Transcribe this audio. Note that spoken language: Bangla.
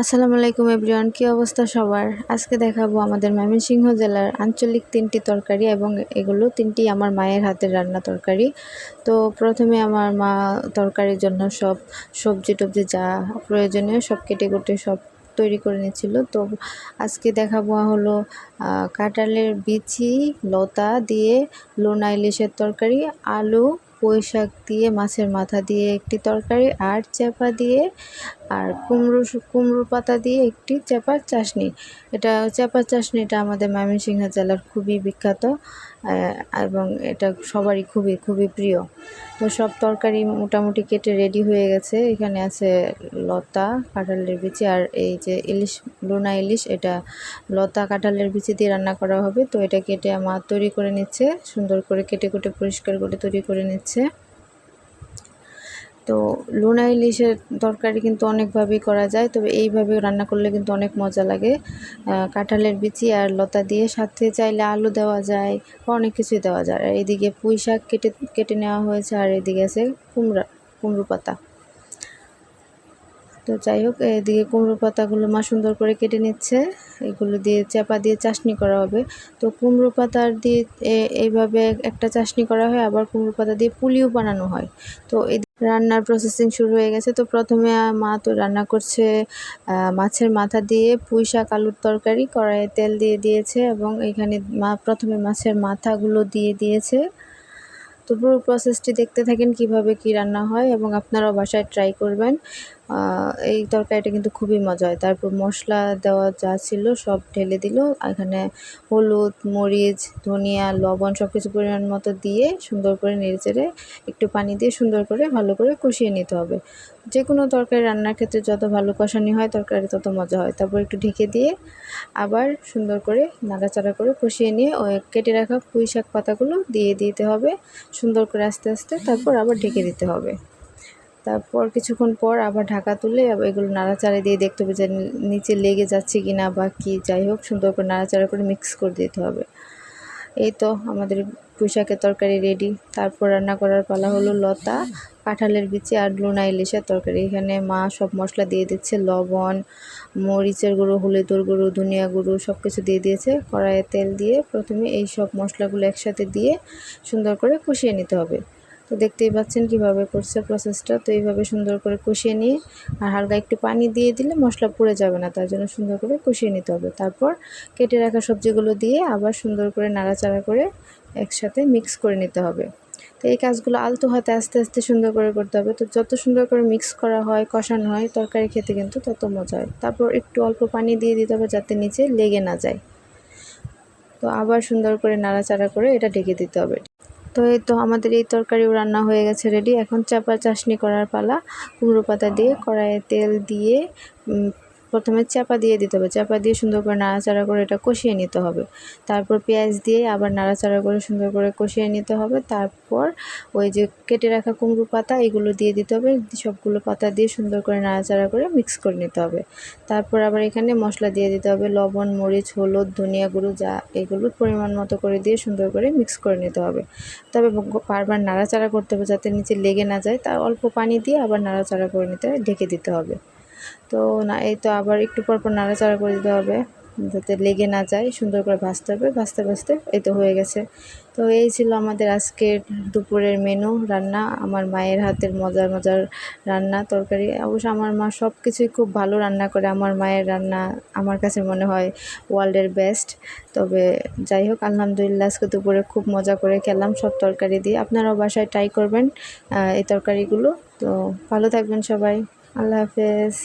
আসসালামু আলাইকুম এভরিওয়ান, কী অবস্থা সবার? আজকে দেখাবো আমাদের ময়মনসিংহ জেলার আঞ্চলিক তিনটি তরকারি এবং এগুলো তিনটি আমার মায়ের হাতের রান্না তরকারি। তো প্রথমে আমার মা তরকারির জন্য সব সবজি টবজি যা প্রয়োজনীয় সব কেটে কুটে সব তৈরি করে নিচ্ছিল তো আজকে দেখাবো হলো কাঁঠালের বিচি, লতা দিয়ে লোনা ইলিশের তরকারি, আলু পুঁই শাক দিয়ে, মাছের মাথা দিয়ে একটি তরকারি আর চেপা দিয়ে আর কুমড়ো কুমড়ো পাতা দিয়ে একটি চাপার চাশনি। এটা চাপার চাশনিটা আমাদের ময়মনসিংহ জেলার খুবই বিখ্যাত। এবং এটা সবারই খুবই খুবই প্রিয়। তো সব তরকারি মোটামুটি কেটে রেডি হয়ে গেছে। এখানে আছে লতা কাঁঠালের বিচি আর এই যে ইলিশ, লোনা ইলিশ, এটা লতা কাঁঠালের বিচি দিয়ে রান্না করা হবে। তো এটা কেটে আমার তৈরি করে নিচ্ছে, সুন্দর করে কেটে কুটে পরিষ্কার করে তৈরি করে নিচ্ছে। তো লোনা ইলিশের তরকারি কিন্তু অনেকভাবেই করা যায়, তবে এইভাবে রান্না করলে কিন্তু অনেক মজা লাগে। কাঁঠালের বিচি আর লতা দিয়ে, সাথে চাইলে আলু দেওয়া যায় বা অনেক কিছুই দেওয়া যায়। আর এদিকে পুঁই শাক কেটে কেটে নেওয়া হয়েছে, আর এদিকে আছে কুমড়া, কুমড়ো পাতা। তো যাই হোক, এদিকে কুমড়ো পাতাগুলো মা সুন্দর করে কেটে নিচ্ছে। এগুলো দিয়ে চাপা দিয়ে চাশনি করা হবে। তো কুমড়ো পাতার দিয়ে এইভাবে একটা চাশনি করা হয়, আবার কুমড়ো পাতা দিয়ে পুলিও বানানো হয়। তো রান্নার প্রসেসিং শুরু হয়ে গেছে। তো প্রথমে মা তো রান্না করছে মাছের মাথা দিয়ে পুঁই শাক, আলুর তরকারি, কড়াইয়ে তেল দিয়ে দিয়েছে এবং এখানে মা, প্রথমে মাছের মাথাগুলো দিয়ে দিয়েছে। তো পুরো প্রসেসটি দেখতে থাকেন কীভাবে কি রান্না হয় এবং আপনারাও বাসায় ট্রাই করবেন। এই তরকারিটা কিন্তু খুবই মজা হয়। তারপর মশলা দেওয়া যা ছিল সব ঢেলে দিল। এখানে হলুদ, মরিচ, ধনিয়া, লবণ সব কিছু পরিমাণ মতো দিয়ে সুন্দর করে নেড়েচেড়ে একটু পানি দিয়ে সুন্দর করে ভালো করে কষিয়ে নিতে হবে। যে কোনো তরকারি রান্নার ক্ষেত্রে যত ভালো কষানি হয় তরকারি তত মজা হয়। তারপর একটু ঢেকে দিয়ে আবার সুন্দর করে নাড়াচাড়া করে কষিয়ে নিয়ে ওই কেটে রাখা পুঁই শাক পাতাগুলো দিয়ে দিতে হবে। সুন্দর করে আস্তে আস্তে তারপর আবার ঢেকে দিতে হবে। তারপর কিছুক্ষণ পর আবার ঢাকা তুলে এগুলো নাড়াচাড়া দিয়ে দেখতে হবে যে নিচে লেগে যাচ্ছে কি না বা কী, যাই হোক সুন্দর করে নাড়াচাড়া করে মিক্স করে দিতে হবে। এই তো আমাদের পুঁইশাকের তরকারি রেডি তারপর রান্না করার পালা হলো লতা, কাঁঠালের বিচি আর লুনা ইলিশের তরকারি। এখানে মা সব মশলা দিয়ে দিচ্ছে, লবণ, মরিচের গুঁড়ো, হলুদের গুঁড়ো, ধনিয়া গুঁড়ো সব কিছু দিয়ে দিয়েছে। কড়াইয়ে তেল দিয়ে প্রথমে এই সব মশলাগুলো একসাথে দিয়ে সুন্দর করে কষিয়ে নিতে হবে। তো দেখতেই পাচ্ছেন কীভাবে করছে প্রসেসটা তো এইভাবে সুন্দর করে কষিয়ে নিয়ে আর হালকা একটু পানি দিয়ে দিলে মশলা পুড়ে যাবে না, তার জন্য সুন্দর করে কষিয়ে নিতে হবে। তারপর কেটে রাখা সবজিগুলো দিয়ে আবার সুন্দর করে নাড়াচাড়া করে একসাথে মিক্স করে নিতে হবে। তো এই কাজগুলো আলতো হাতে আস্তে আস্তে সুন্দর করে করতে হবে। তো যত সুন্দর করে মিক্স করা হয়, কষানো হয়, তরকারি খেতে কিন্তু তত মজা হয়। তারপর একটু অল্প পানি দিয়ে দিতে হবে যাতে নিচে লেগে না যায়। তো আবার সুন্দর করে নাড়াচাড়া করে এটা ঢেকে দিতে হবে। তো এই তো আমাদের এই তরকারিও রান্না হয়ে গেছে রেডি এখন চাপা চাশনি করার পালা। কুমড়ো পাতা দিয়ে কড়াইয়ে তেল দিয়ে প্রথমে চাপা দিয়ে দিতে হবে। চাপা দিয়ে সুন্দর করে নাড়াচাড়া করে এটা কষিয়ে নিতে হবে। তারপর পেঁয়াজ দিয়ে আবার নাড়াচাড়া করে সুন্দর করে কষিয়ে নিতে হবে। তারপর ওই যে কেটে রাখা কুমড়ো পাতা, এগুলো দিয়ে দিতে হবে। সবগুলো পাতা দিয়ে সুন্দর করে নাড়াচাড়া করে মিক্স করে নিতে হবে। তারপর আবার এখানে মশলা দিয়ে দিতে হবে। লবণ, মরিচ, হলুদ, ধনিয়া গুঁড়ো, যা এগুলো পরিমাণ মতো করে দিয়ে সুন্দর করে মিক্স করে নিতে হবে। তবে বারবার নাড়াচাড়া করতে হবে যাতে নিচে লেগে না যায়। তা অল্প পানি দিয়ে আবার নাড়াচাড়া করে নিতে ঢেকে দিতে হবে। তো না, এই তো আবার একটু পর পর নাড়াচাড়া করে দিতে হবে, যাতে লেগে না যায়, সুন্দর করে ভাজতে হবে, ভাজতে ভাজতে এই তো হয়ে গেছে। তো এই ছিল আমাদের আজকের দুপুরের মেনু রান্না, আমার মায়ের হাতের মজার মজার রান্না, তরকারি। অবশ্য আমার মা সব কিছুই খুব ভালো রান্না করে, আমার মায়ের রান্না আমার কাছে মনে হয় ওয়ার্ল্ডের বেস্ট তবে যাই হোক, আলহামদুলিল্লাহ আজকে দুপুরে খুব মজা করে খেলাম সব তরকারি দিয়ে। আপনারাও বাসায় ট্রাই করবেন এই তরকারিগুলো। তো ভালো থাকবেন সবাই। আল্লাহ হাফেজ